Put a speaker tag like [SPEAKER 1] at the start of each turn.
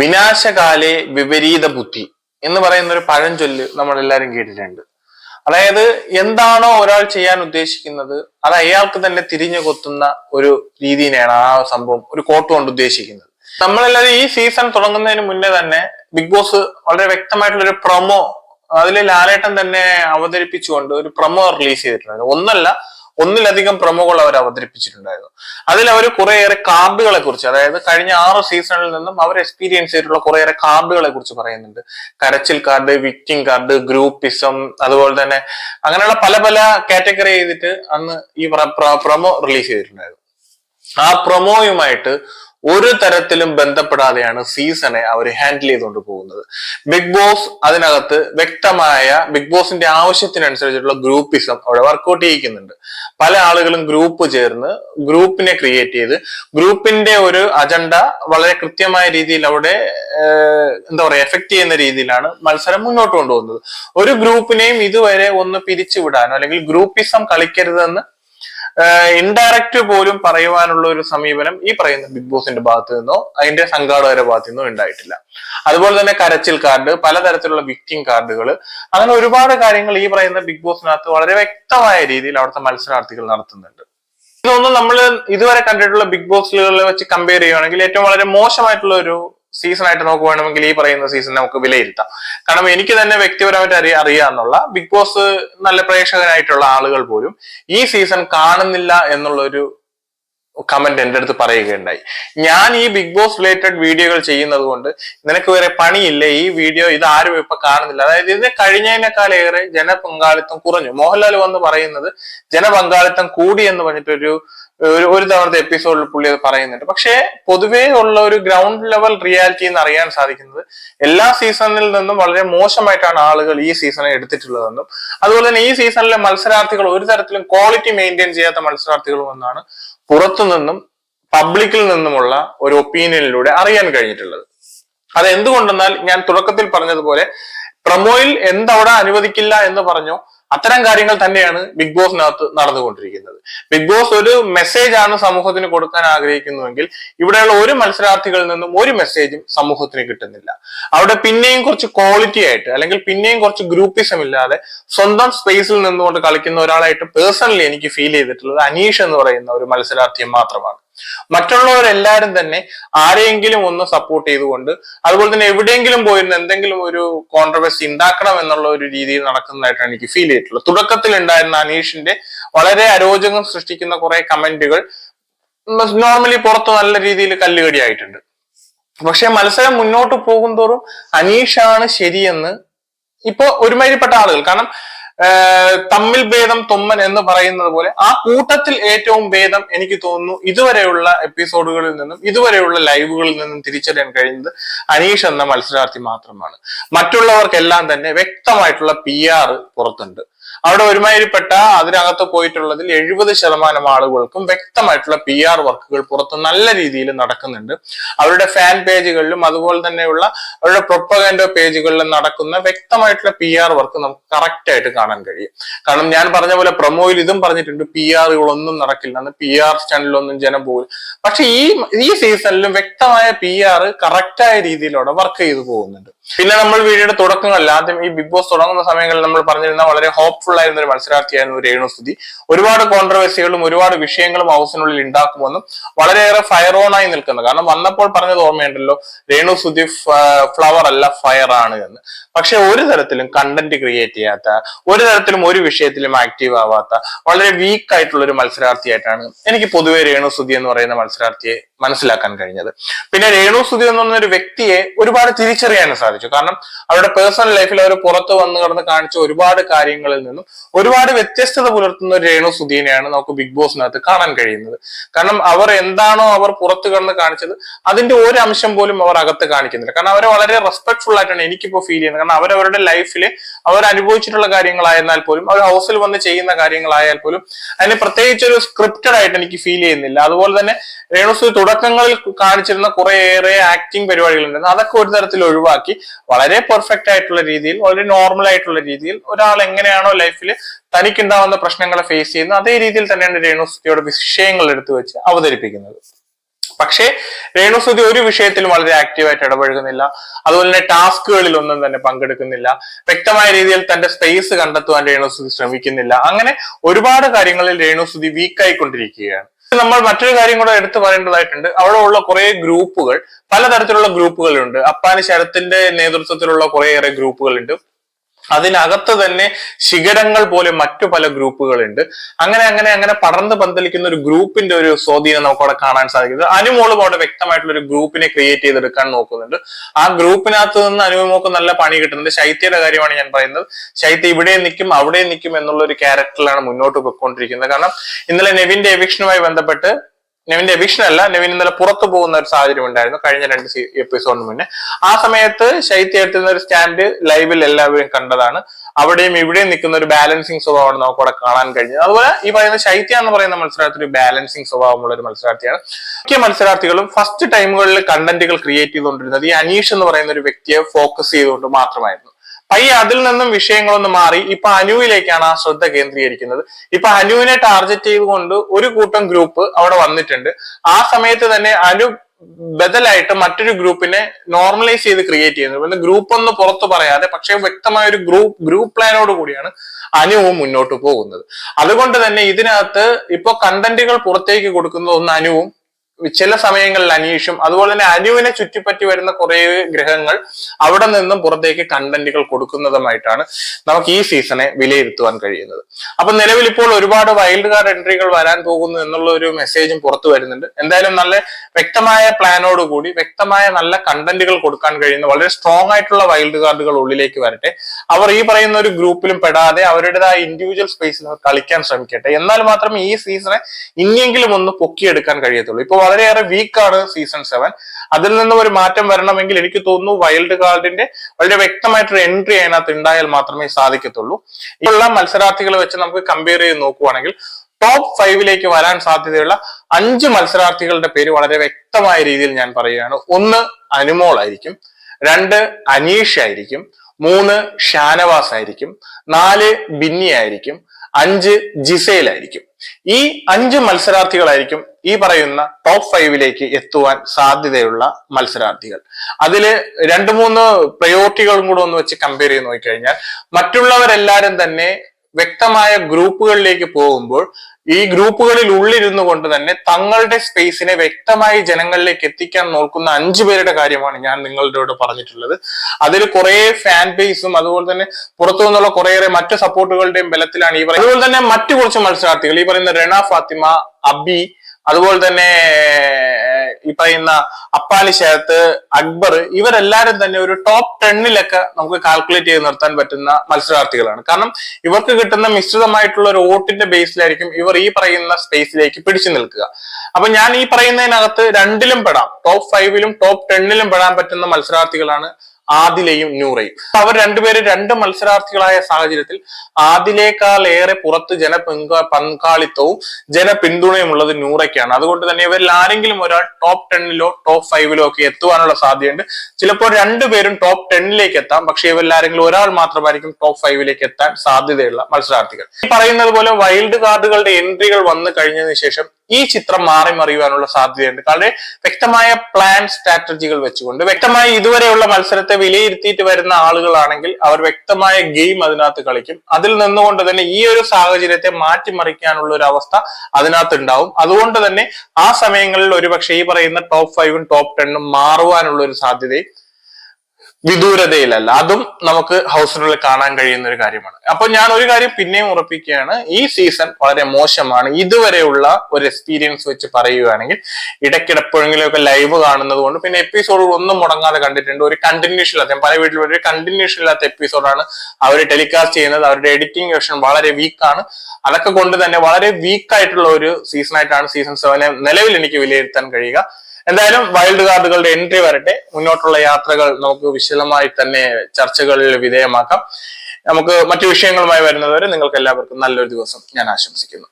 [SPEAKER 1] വിനാശകാലെ വിപരീത ബുദ്ധി എന്ന് പറയുന്ന ഒരു പഴഞ്ചൊല്ല് നമ്മൾ എല്ലാവരും കേട്ടിട്ടുണ്ട്. അതായത് എന്താണോ ഒരാൾ ചെയ്യാൻ ഉദ്ദേശിക്കുന്നത് അത് അയാൾക്ക് തന്നെ തിരിഞ്ഞു കൊത്തുന്ന ഒരു രീതിയിലാണ് ആ സംഭവം ഒരു കോട്ട് കൊണ്ട് ഉദ്ദേശിക്കുന്നത്. നമ്മളെല്ലാവരും ഈ സീസൺ തുടങ്ങുന്നതിന് മുന്നേ തന്നെ ബിഗ് ബോസ് വളരെ വ്യക്തമായിട്ടുള്ള ഒരു പ്രൊമോ അതിൽ ലാലേട്ടൻ തന്നെ അവതരിപ്പിച്ചുകൊണ്ട് ഒരു പ്രൊമോ റിലീസ് ചെയ്തിട്ടുണ്ട്. ഒന്നല്ല ഒന്നിലധികം പ്രൊമോകൾ അവർ അവതരിപ്പിച്ചിട്ടുണ്ടായിരുന്നു. അതിൽ അവർ കുറേയേറെ കാർഡുകളെ കുറിച്ച് അതായത് കഴിഞ്ഞ ആറ് സീസണിൽ നിന്നും അവർ എക്സ്പീരിയൻസ് ചെയ്തിട്ടുള്ള കുറേയേറെ കാർഡുകളെ കുറിച്ച് പറയുന്നുണ്ട്. കരച്ചിൽ കാർഡ് വിക്ടിം കാർഡ് ഗ്രൂപ്പിസം അതുപോലെ തന്നെ അങ്ങനെയുള്ള പല പല കാറ്റഗറി ചെയ്തിട്ട് അന്ന് ഈ പ്രൊമോ റിലീസ് ചെയ്തിട്ടുണ്ടായിരുന്നു. ആ പ്രൊമോയുമായിട്ട് ഒരു തരത്തിലും ബന്ധപ്പെടാതെയാണ് സീസണെ അവർ ഹാൻഡിൽ ചെയ്തുകൊണ്ട് പോകുന്നത്. ബിഗ് ബോസ് അതിനകത്ത് വ്യക്തമായ ബിഗ് ബോസിന്റെ ആവശ്യത്തിനനുസരിച്ചിട്ടുള്ള ഗ്രൂപ്പിസം അവിടെ വർക്കൗട്ട് ചെയ്യിക്കുന്നുണ്ട്. പല ആളുകളും ഗ്രൂപ്പ് ചേർന്ന് ഗ്രൂപ്പിനെ ക്രിയേറ്റ് ചെയ്ത് ഗ്രൂപ്പിന്റെ ഒരു അജണ്ട വളരെ കൃത്യമായ രീതിയിൽ അവിടെ എന്താ പറയുക എഫക്ട് ചെയ്യുന്ന രീതിയിലാണ് മത്സരം മുന്നോട്ട് കൊണ്ടുപോകുന്നത്. ഒരു ഗ്രൂപ്പിനെയും ഇതുവരെ ഒന്ന് പിരിച്ചുവിടാനോ അല്ലെങ്കിൽ ഗ്രൂപ്പിസം കളിക്കരുതെന്ന് ഇൻഡയറക്റ്റ് പോലും പറയുവാനുള്ള ഒരു സമീപനം ഈ പറയുന്ന ബിഗ് ബോസിന്റെ ഭാഗത്തു നിന്നോ അതിന്റെ സംഘാടകരുടെ ഭാഗത്തു നിന്നോ ഉണ്ടായിട്ടില്ല. അതുപോലെ തന്നെ കരച്ചിൽ കാർഡ് പലതരത്തിലുള്ള വിക്ടിം കാർഡുകൾ അങ്ങനെ ഒരുപാട് കാര്യങ്ങൾ ഈ പറയുന്ന ബിഗ് ബോസിനകത്ത് വളരെ വ്യക്തമായ രീതിയിൽ അവിടുത്തെ മത്സരാർത്ഥികൾ നടത്തുന്നുണ്ട്. ഇതൊന്നും നമ്മൾ ഇതുവരെ കണ്ടിട്ടുള്ള ബിഗ് ബോസുകളിൽ വെച്ച് കമ്പയർ ചെയ്യുകയാണെങ്കിൽ ഏറ്റവും വളരെ മോശമായിട്ടുള്ള ഒരു സീസൺ ആയിട്ട് നോക്കുവാണെങ്കിൽ ഈ പറയുന്ന സീസൺ നമുക്ക് വിലയിരുത്താം. കാരണം എനിക്ക് തന്നെ വ്യക്തിപരമായിട്ട് അറിയ അറിയാന്നുള്ള ബിഗ് ബോസ് നല്ല പ്രേക്ഷകരായിട്ടുള്ള ആളുകൾ പോലും ഈ സീസൺ കാണുന്നില്ല എന്നുള്ള ഒരു കമന്റ് എന്റെ അടുത്ത് പറയുകയുണ്ടായി. ഞാൻ ഈ ബിഗ് ബോസ് റിലേറ്റഡ് വീഡിയോകൾ ചെയ്യുന്നത് കൊണ്ട് നിനക്ക് വേറെ പണിയില്ല? ഈ വീഡിയോ ഇത് ആരും ഇപ്പൊ കാണുന്നില്ല. അതായത് ഇതിന് കഴിഞ്ഞതിനേക്കാളേറെ ജനപങ്കാളിത്തം കുറഞ്ഞു. മോഹൻലാൽ വന്ന് പറയുന്നത് ജനപങ്കാളിത്തം കൂടി എന്ന് പറഞ്ഞിട്ടൊരു ഒരു ഒരു തവണത്തെ എപ്പിസോഡിൽ പുള്ളി അത് പറയുന്നുണ്ട്. പക്ഷേ പൊതുവേ ഉള്ള ഒരു ഗ്രൗണ്ട് ലെവൽ റിയാലിറ്റി എന്ന് അറിയാൻ സാധിക്കുന്നത് എല്ലാ സീസണിൽ നിന്നും വളരെ മോശമായിട്ടാണ് ആളുകൾ ഈ സീസണെ എടുത്തിട്ടുള്ളതെന്നും അതുപോലെ തന്നെ ഈ സീസണിലെ മത്സരാർത്ഥികൾ ഒരു തരത്തിലും ക്വാളിറ്റി മെയിന്റെയിൻ ചെയ്യാത്ത മത്സരാർത്ഥികളും എന്നാണ് പുറത്തു നിന്നും പബ്ലിക്കിൽ നിന്നുമുള്ള ഒരു ഒപ്പീനിയനിലൂടെ അറിയാൻ കഴിഞ്ഞിട്ടുള്ളത്. അത് എന്തുകൊണ്ടെന്നാൽ ഞാൻ തുടക്കത്തിൽ പറഞ്ഞതുപോലെ പ്രമോയിൽ എന്തവിടെ അനുവദിക്കില്ല എന്ന് പറഞ്ഞോ അത്തരം കാര്യങ്ങൾ തന്നെയാണ് ബിഗ് ബോസിനകത്ത് നടന്നുകൊണ്ടിരിക്കുന്നത്. ബിഗ് ബോസ് ഒരു മെസ്സേജ് ആണ് സമൂഹത്തിന് കൊടുക്കാൻ ആഗ്രഹിക്കുന്നുവെങ്കിൽ ഇവിടെയുള്ള ഒരു മത്സരാർത്ഥികളിൽ നിന്നും ഒരു മെസ്സേജും സമൂഹത്തിന് കിട്ടുന്നില്ല. അവിടെ പിന്നെയും കുറച്ച് ക്വാളിറ്റി ആയിട്ട് അല്ലെങ്കിൽ പിന്നെയും കുറച്ച് ഗ്രൂപ്പിസം ഇല്ലാതെ സ്വന്തം സ്പേസിൽ നിന്നുകൊണ്ട് കളിക്കുന്ന ഒരാളായിട്ട് പേഴ്സണലി എനിക്ക് ഫീൽ ചെയ്തിട്ടുള്ളത് അനീഷ് എന്ന് പറയുന്ന ഒരു മത്സരാർത്ഥിയും മാത്രമാണ്. മറ്റുള്ളവരെല്ലാരും തന്നെ ആരെയെങ്കിലും ഒന്ന് സപ്പോർട്ട് ചെയ്തുകൊണ്ട് അതുപോലെ തന്നെ എവിടെയെങ്കിലും പോയിരുന്ന എന്തെങ്കിലും ഒരു കോൺട്രവേഴ്സി ഉണ്ടാക്കണം എന്നുള്ള ഒരു രീതിയിൽ നടക്കുന്നതായിട്ടാണ് എനിക്ക് ഫീൽ ചെയ്തിട്ടുള്ളത്. തുടക്കത്തിൽ ഉണ്ടായിരുന്ന അനീഷിന്റെ വളരെ അരോചകം സൃഷ്ടിക്കുന്ന കുറെ കമന്റുകൾ നോർമലി പുറത്ത് നല്ല രീതിയിൽ കല്ലുകടിയായിട്ടുണ്ട്. പക്ഷെ മത്സരം മുന്നോട്ട് പോകുന്തോറും അനീഷാണ് ശരിയെന്ന് ഇപ്പൊ ഒരുമാതിരിപ്പെട്ട ആളുകൾ. കാരണം തമ്മിൽ ഭേദം തൊമ്മൻ എന്ന് പറയുന്നത് പോലെ ആ കൂട്ടത്തിൽ ഏറ്റവും ഭേദം എനിക്ക് തോന്നുന്നു ഇതുവരെയുള്ള എപ്പിസോഡുകളിൽ നിന്നും ഇതുവരെയുള്ള ലൈവുകളിൽ നിന്നും തിരിച്ചറിയാൻ കഴിയുന്നത് അനീഷ് എന്ന മത്സരാർത്ഥി മാത്രമാണ്. മറ്റുള്ളവർക്കെല്ലാം തന്നെ വ്യക്തമായിട്ടുള്ള പി ആർ പുറത്തുണ്ട്. അവിടെ ഒരുമാതിരിപ്പെട്ട അതിനകത്ത് പോയിട്ടുള്ളതിൽ എഴുപത് ശതമാനം ആളുകൾക്കും വ്യക്തമായിട്ടുള്ള പി ആർ വർക്കുകൾ പുറത്ത് നല്ല രീതിയിൽ നടക്കുന്നുണ്ട്. അവരുടെ ഫാൻ പേജുകളിലും അതുപോലെ തന്നെയുള്ള അവരുടെ പ്രൊപ്പഗൻഡോ പേജുകളിലും നടക്കുന്ന വ്യക്തമായിട്ടുള്ള പി ആർ വർക്ക് നമുക്ക് കറക്റ്റ് ആയിട്ട് കാണാൻ കഴിയും. കാരണം ഞാൻ പറഞ്ഞ പോലെ പ്രൊമോയിൽ ഇതും പറഞ്ഞിട്ടുണ്ട് പി ആറുകളൊന്നും നടക്കില്ല. പി ആർ ചാനലിലൊന്നും ജനം പോകില്ല. പക്ഷെ ഈ ഈ സീസണിലും വ്യക്തമായ പി ആർ കറക്റ്റായ രീതിയിലൂടെ വർക്ക് ചെയ്തു പോകുന്നുണ്ട്. പിന്നെ നമ്മൾ വീഡിയോയുടെ തുടക്കങ്ങളിൽ ആദ്യം ഈ ബിഗ് ബോസ് തുടങ്ങുന്ന സമയങ്ങളിൽ നമ്മൾ പറഞ്ഞിരുന്ന വളരെ ഹോപ്പ്ഫുൾ ആയിരുന്ന ഒരു മത്സരാർത്ഥിയായിരുന്നു രേണു സ്തുതി. ഒരുപാട് കോൺട്രവേഴ്സികളും ഒരുപാട് വിഷയങ്ങളും ഹൗസിനുള്ളിൽ ഉണ്ടാക്കുമെന്നും വളരെയേറെ ഫയർ ഓൺ ആയി നിൽക്കുന്നത് കാരണം വന്നപ്പോൾ പറഞ്ഞത് ഓർമ്മയുണ്ടല്ലോ രേണു സ്തുതി ഫ്ലവർ അല്ല ഫയർ ആണ് എന്ന്. പക്ഷെ ഒരു തരത്തിലും കണ്ടന്റ് ക്രിയേറ്റ് ചെയ്യാത്ത ഒരു തരത്തിലും ഒരു വിഷയത്തിലും ആക്റ്റീവ് ആവാത്ത വളരെ വീക്ക് ആയിട്ടുള്ള ഒരു മത്സരാർത്ഥിയായിട്ടാണ് എനിക്ക് പൊതുവെ രേണു സ്തുതി എന്ന് പറയുന്ന മത്സരാർത്ഥിയെ മനസ്സിലാക്കാൻ കഴിഞ്ഞത്. പിന്നെ രേണു സ്തുതി എന്ന് പറഞ്ഞ ഒരു വ്യക്തിയെ ഒരുപാട് തിരിച്ചറിയാനും സാധിച്ചു. കാരണം അവരുടെ പേഴ്സണൽ ലൈഫിൽ അവർ പുറത്ത് വന്ന് കിടന്ന് കാണിച്ച ഒരുപാട് കാര്യങ്ങളിൽ നിന്നും ഒരുപാട് വ്യത്യസ്തത പുലർത്തുന്ന ഒരു രേണു സുധീനെയാണ് നമുക്ക് ബിഗ് ബോസിനകത്ത് കാണാൻ കഴിയുന്നത്. കാരണം അവർ എന്താണോ അവർ പുറത്ത് കിടന്ന് കാണിച്ചത് അതിന്റെ ഒരു അംശം പോലും അവർ അകത്ത് കാണിക്കുന്നില്ല. കാരണം അവരെ വളരെ റെസ്പെക്ട്ഫുൾ ആയിട്ടാണ് എനിക്കിപ്പോ ഫീൽ ചെയ്യുന്നത്. കാരണം അവരവരുടെ ലൈഫിൽ അവർ അനുഭവിച്ചിട്ടുള്ള കാര്യങ്ങളായിരുന്നാൽ പോലും അവർ ഹൗസിൽ വന്ന് ചെയ്യുന്ന കാര്യങ്ങളായാൽ പോലും അതിന് പ്രത്യേകിച്ച് ഒരു സ്ക്രിപ്റ്റഡ് ആയിട്ട് എനിക്ക് ഫീൽ ചെയ്യുന്നില്ല. അതുപോലെ തന്നെ രേണുസു തുടക്കങ്ങളിൽ കാണിച്ചിരുന്ന കുറേയേറെ ആക്ടിങ് പരിപാടികളുണ്ടായിരുന്നു അതൊക്കെ ഒരു തരത്തിൽ ഒഴിവാക്കി വളരെ പെർഫെക്റ്റ് ആയിട്ടുള്ള രീതിയിൽ വളരെ നോർമൽ ആയിട്ടുള്ള രീതിയിൽ ഒരാൾ എങ്ങനെയാണോ ലൈഫിൽ തനിക്കുണ്ടാവുന്ന പ്രശ്നങ്ങളെ ഫേസ് ചെയ്യുന്നത് അതേ രീതിയിൽ തന്നെയാണ് രേണുസുതിയുടെ വിഷയങ്ങൾ എടുത്തു വെച്ച് അവതരിപ്പിക്കുന്നത്. പക്ഷേ രേണുസുതി ഒരു വിഷയത്തിൽ വളരെ ആക്റ്റീവായിട്ട് ഇടപഴകുന്നില്ല. അതുപോലെ തന്നെ ടാസ്കുകളിൽ ഒന്നും തന്നെ പങ്കെടുക്കുന്നില്ല. വ്യക്തമായ രീതിയിൽ തന്റെ സ്പേസ് കണ്ടെത്തുവാൻ രേണുസുതി ശ്രമിക്കുന്നില്ല. അങ്ങനെ ഒരുപാട് കാര്യങ്ങളിൽ രേണുസുതി വീക്കായിക്കൊണ്ടിരിക്കുകയാണ് നമ്മൾ മറ്റൊരു കാര്യം കൂടെ എടുത്തു പറയേണ്ടതായിട്ടുണ്ട്. അവിടെ ഉള്ള കുറെ ഗ്രൂപ്പുകൾ പലതരത്തിലുള്ള ഗ്രൂപ്പുകളുണ്ട്. അപ്പാന് ശരത്തിന്റെ നേതൃത്വത്തിലുള്ള കുറേയേറെ ഗ്രൂപ്പുകളുണ്ട്. അതിനകത്ത് തന്നെ ശിഖരങ്ങൾ പോലെ മറ്റു പല ഗ്രൂപ്പുകളുണ്ട്. അങ്ങനെ അങ്ങനെ അങ്ങനെ പടർന്ന് പന്തലിക്കുന്ന ഒരു ഗ്രൂപ്പിന്റെ ഒരു സ്വാധീനം നമുക്ക് അവിടെ കാണാൻ സാധിക്കുന്നത്. അനുമോളും അവിടെ വ്യക്തമായിട്ടുള്ള ഒരു ഗ്രൂപ്പിനെ ക്രിയേറ്റ് ചെയ്തെടുക്കാൻ നോക്കുന്നുണ്ട്. ആ ഗ്രൂപ്പിനകത്ത് നിന്ന് അനുമോക്ക് നല്ല പണി കിട്ടുന്നുണ്ട്. ശൈത്യയുടെ കാര്യമാണ് ഞാൻ പറയുന്നത്. ശൈത്യ ഇവിടെ നിൽക്കും അവിടെ നിൽക്കും എന്നുള്ള ഒരു ക്യാരക്ടറിലാണ് മുന്നോട്ട് പോയിക്കൊണ്ടിരിക്കുന്നത്. കാരണം ഇന്നലെ നെവിന്റെ എവിക്ഷനുമായി ബന്ധപ്പെട്ട് നെവിന്റെ എവിക്ഷൻ അല്ല നെവിൻ ഇന്നലെ പുറത്തു പോകുന്ന ഒരു സാഹചര്യം ഉണ്ടായിരുന്നു കഴിഞ്ഞ രണ്ട് എപ്പിസോഡിന് മുന്നേ. ആ സമയത്ത് ശൈത്യ എത്തുന്ന ഒരു സ്റ്റാൻഡ് ലൈവിൽ എല്ലാവരും കണ്ടതാണ്. അവിടെയും ഇവിടെയും നിൽക്കുന്ന ഒരു ബാലൻസിങ് സ്വഭാവമാണ് നമുക്ക് അവിടെ കാണാൻ കഴിഞ്ഞത്. അതുപോലെ ഈ പറയുന്ന ശൈത്യ എന്ന് പറയുന്ന മത്സരാർത്ഥി ഒരു ബാലൻസിങ് സ്വഭാവമുള്ള ഒരു മത്സരാർത്ഥിയാണ്. മിക്ക മത്സരാർത്ഥികളും ഫസ്റ്റ് ടൈമുകളിൽ കണ്ടന്റുകൾ ക്രിയേറ്റ് ചെയ്തുകൊണ്ടിരുന്നത് ഈ അനീഷ് എന്ന് പറയുന്ന ഒരു വ്യക്തിയെ ഫോക്കസ് ചെയ്തുകൊണ്ട് മാത്രമായിരുന്നു. പയ്യെ അതിൽ നിന്നും വിഷയങ്ങളൊന്നും മാറി ഇപ്പൊ അനുവിലേക്കാണ് ആ ശ്രദ്ധ കേന്ദ്രീകരിക്കുന്നത്. ഇപ്പൊ അനുവിനെ ടാർഗറ്റ് ചെയ്തുകൊണ്ട് ഒരു കൂട്ടം ഗ്രൂപ്പ് അവിടെ വന്നിട്ടുണ്ട്. ആ സമയത്ത് തന്നെ അനു ബദലായിട്ട് മറ്റൊരു ഗ്രൂപ്പിനെ നോർമലൈസ് ചെയ്ത് ക്രിയേറ്റ് ചെയ്യുന്നത് ഗ്രൂപ്പ് ഒന്ന് പുറത്തു പറയാതെ പക്ഷേ വ്യക്തമായ ഒരു ഗ്രൂപ്പ് ഗ്രൂപ്പ് പ്ലാനോട് കൂടിയാണ് അനുവും മുന്നോട്ട് പോകുന്നത്. അതുകൊണ്ട് തന്നെ ഇതിനകത്ത് ഇപ്പൊ കണ്ടന്റുകൾ പുറത്തേക്ക് കൊടുക്കുന്നത് ഒന്ന് അനുവും ചില സമയങ്ങളിൽ അനീഷും അതുപോലെ തന്നെ അനുവിനെ ചുറ്റിപ്പറ്റി വരുന്ന കുറെ ഗ്രഹങ്ങൾ അവിടെ നിന്നും പുറത്തേക്ക് കണ്ടന്റുകൾ കൊടുക്കുന്നതുമായിട്ടാണ് നമുക്ക് ഈ സീസണെ വിലയിരുത്തുവാൻ കഴിയുന്നത്. അപ്പൊ നിലവിൽ ഇപ്പോൾ ഒരുപാട് വൈൽഡ് കാർഡ് എൻട്രികൾ വരാൻ പോകുന്നു എന്നുള്ള ഒരു മെസ്സേജും പുറത്തു വരുന്നുണ്ട്. എന്തായാലും നല്ല വ്യക്തമായ പ്ലാനോട് കൂടി വ്യക്തമായ നല്ല കണ്ടന്റുകൾ കൊടുക്കാൻ കഴിയുന്ന വളരെ സ്ട്രോങ് ആയിട്ടുള്ള വൈൽഡ് കാർഡുകൾ ഉള്ളിലേക്ക് വരട്ടെ. അവർ ഈ പറയുന്ന ഒരു ഗ്രൂപ്പിലും പെടാതെ അവരുടേതായ ഇൻഡിവിജ്വൽ സ്പേസിൽ കളിക്കാൻ ശ്രമിക്കട്ടെ. എന്നാൽ മാത്രമേ ഈ സീസണെ ഇനിയെങ്കിലും ഒന്ന് പൊക്കിയെടുക്കാൻ കഴിയത്തുള്ളൂ. ഇപ്പോൾ വളരെയേറെ വീക്കാണ് സീസൺ സെവൻ. അതിൽ നിന്നും ഒരു മാറ്റം വരണമെങ്കിൽ എനിക്ക് തോന്നുന്നു വൈൽഡ് കാർഡിന്റെ വളരെ വ്യക്തമായിട്ടൊരു എൻട്രി അതിനകത്ത് ഉണ്ടായാൽ മാത്രമേ സാധിക്കത്തുള്ളൂ. ഇതുള്ള മത്സരാർത്ഥികളെ വെച്ച് നമുക്ക് കമ്പയർ ചെയ്ത് നോക്കുവാണെങ്കിൽ ടോപ്പ് ഫൈവിലേക്ക് വരാൻ സാധ്യതയുള്ള അഞ്ച് മത്സരാർത്ഥികളുടെ പേര് വളരെ വ്യക്തമായ രീതിയിൽ ഞാൻ പറയുകയാണ്. ഒന്ന് അനുമോൾ ആയിരിക്കും രണ്ട് അനീഷ് ആയിരിക്കും മൂന്ന് ഷാനവാസ് ആയിരിക്കും നാല് ബിന്നി ആയിരിക്കും അഞ്ച് ജിസയിലായിരിക്കും ഈ അഞ്ച് മത്സരാർത്ഥികളായിരിക്കും ഈ പറയുന്ന ടോപ്പ് ഫൈവിലേക്ക് എത്തുവാൻ സാധ്യതയുള്ള മത്സരാർത്ഥികൾ. അതിൽ രണ്ട് മൂന്ന് പ്രയോറിറ്റികളും കൂടെ ഒന്ന് വെച്ച് കമ്പയർ ചെയ്ത് നോക്കിക്കഴിഞ്ഞാൽ മറ്റുള്ളവരെല്ലാരും തന്നെ വ്യക്തമായ ഗ്രൂപ്പുകളിലേക്ക് പോകുമ്പോൾ ഈ ഗ്രൂപ്പുകളിൽ ഉള്ളിരുന്നു കൊണ്ട് തന്നെ തങ്ങളുടെ സ്പേസിനെ വ്യക്തമായി ജനങ്ങളിലേക്ക് എത്തിക്കാൻ നോക്കുന്ന അഞ്ചു പേരുടെ കാര്യമാണ് ഞാൻ നിങ്ങളോട് പറഞ്ഞിട്ടുള്ളത്. അതിൽ കുറെ ഫാൻ ബേസും അതുപോലെ തന്നെ പുറത്തു നിന്നുള്ള കുറേയേറെ മറ്റു സപ്പോർട്ടുകളുടെയും ബലത്തിലാണ് ഈ പറയുന്നത്. അതുപോലെ തന്നെ മറ്റു കുറച്ച് മത്സരാർത്ഥികൾ ഈ പറയുന്ന റെണ ഫാത്തിമ അബി അതുപോലെ തന്നെ ഈ പറയുന്ന അപ്പാലി ശരത്ത് അക്ബർ ഇവരെല്ലാരും തന്നെ ഒരു ടോപ്പ് ടെന്നിലൊക്കെ നമുക്ക് കാൽക്കുലേറ്റ് ചെയ്ത് നിർത്താൻ പറ്റുന്ന മത്സരാർത്ഥികളാണ്. കാരണം ഇവർക്ക് കിട്ടുന്ന മിശ്രിതമായിട്ടുള്ള ഒരു വോട്ടിന്റെ ബേസിലായിരിക്കും ഇവർ ഈ പറയുന്ന സ്പേസിലേക്ക് പിടിച്ചു നിൽക്കുക. അപ്പൊ ഞാൻ ഈ പറയുന്നതിനകത്ത് രണ്ടിലും പെടാം. ടോപ്പ് ഫൈവിലും ടോപ്പ് ടെന്നിലും പെടാൻ പറ്റുന്ന മത്സരാർത്ഥികളാണ് ആദിലയും നൂറയും. അവർ രണ്ടുപേരും രണ്ട് മത്സരാർത്ഥികളായ സാഹചര്യത്തിൽ ആദിലേക്കാൾ ഏറെ പുറത്ത് ജന പങ്കാളിത്തവും ജനപിന്തുണയും ഉള്ളത് നൂറയ്ക്കാണ്. അതുകൊണ്ട് തന്നെ ഇവരിൽ ആരെങ്കിലും ഒരാൾ ടോപ്പ് ടെന്നിലോ ടോപ്പ് ഫൈവിലോ ഒക്കെ എത്തുവാനുള്ള സാധ്യതയുണ്ട്. ചിലപ്പോൾ രണ്ടുപേരും ടോപ്പ് ടെന്നിലേക്ക് എത്താം. പക്ഷെ ഇവരിൽ ആരെങ്കിലും ഒരാൾ മാത്രമായിരിക്കും ടോപ്പ് ഫൈവിലേക്ക് എത്താൻ സാധ്യതയുള്ള മത്സരാർത്ഥികൾ. ഈ പറയുന്നത് പോലെ വൈൽഡ് കാർഡുകളുടെ എൻട്രികൾ വന്നു കഴിഞ്ഞതിന് ശേഷം ഈ ചിത്രം മാറി മറിയുവാനുള്ള സാധ്യതയുണ്ട്. കാരണം വ്യക്തമായ പ്ലാൻ സ്ട്രാറ്റജികൾ വെച്ചുകൊണ്ട് വ്യക്തമായി ഇതുവരെയുള്ള മത്സരത്തെ വിലയിരുത്തിയിട്ട് വരുന്ന ആളുകളാണെങ്കിൽ അവർ വ്യക്തമായ ഗെയിം അതിനകത്ത് കളിക്കും. അതിൽ നിന്നുകൊണ്ട് തന്നെ ഈ ഒരു സാഹചര്യത്തെ മാറ്റിമറിക്കാനുള്ള ഒരു അവസ്ഥ അതിനകത്ത് ഉണ്ടാവും അതുകൊണ്ട് തന്നെ ആ സമയങ്ങളിൽ ഒരുപക്ഷെ ഈ പറയുന്ന ടോപ്പ് ഫൈവും ടോപ്പ് ടെണ്ണും മാറുവാനുള്ള ഒരു സാധ്യതയും വിദൂരതയിലല്ല. അതും നമുക്ക് ഹൗസിനുള്ളിൽ കാണാൻ കഴിയുന്ന ഒരു കാര്യമാണ്. അപ്പൊ ഞാൻ ഒരു കാര്യം പിന്നെയും ഉറപ്പിക്കുകയാണ്. ഈ സീസൺ വളരെ മോശമാണ്. ഇതുവരെയുള്ള ഒരു എക്സ്പീരിയൻസ് വെച്ച് പറയുകയാണെങ്കിൽ ഇടയ്ക്കിടപ്പോഴെങ്കിലുമൊക്കെ ലൈവ് കാണുന്നത് കൊണ്ട് പിന്നെ എപ്പിസോഡുകൾ ഒന്നും മുടങ്ങാതെ കണ്ടിട്ടുണ്ട്. ഒരു കണ്ടിന്യൂഷൻ ഇല്ലാത്ത പല വീട്ടിലും ഒരു കണ്ടിന്യൂഷൻ ഇല്ലാത്ത എപ്പിസോഡാണ് അവർ ടെലികാസ്റ്റ് ചെയ്യുന്നത്. അവരുടെ എഡിറ്റിംഗ് വേർഷൻ വളരെ വീക്കാണ് അതൊക്കെ കൊണ്ട് തന്നെ വളരെ വീക്കായിട്ടുള്ള ഒരു സീസൺ ആയിട്ടാണ് സീസൺ സെവനെ നിലവിൽ എനിക്ക് വിലയിരുത്താൻ കഴിയുക. എന്തായാലും വൈൽഡ് കാർഡുകളുടെ എൻട്രി വരട്ടെ. മുന്നോട്ടുള്ള യാത്രകൾ നമുക്ക് വിശദമായി തന്നെ ചർച്ചകളിൽ വിധേയമാക്കാം. നമുക്ക് മറ്റു വിഷയങ്ങളുമായി വരുന്നതുവരെ നിങ്ങൾക്ക് എല്ലാവർക്കും നല്ലൊരു ദിവസം ഞാൻ ആശംസിക്കുന്നു.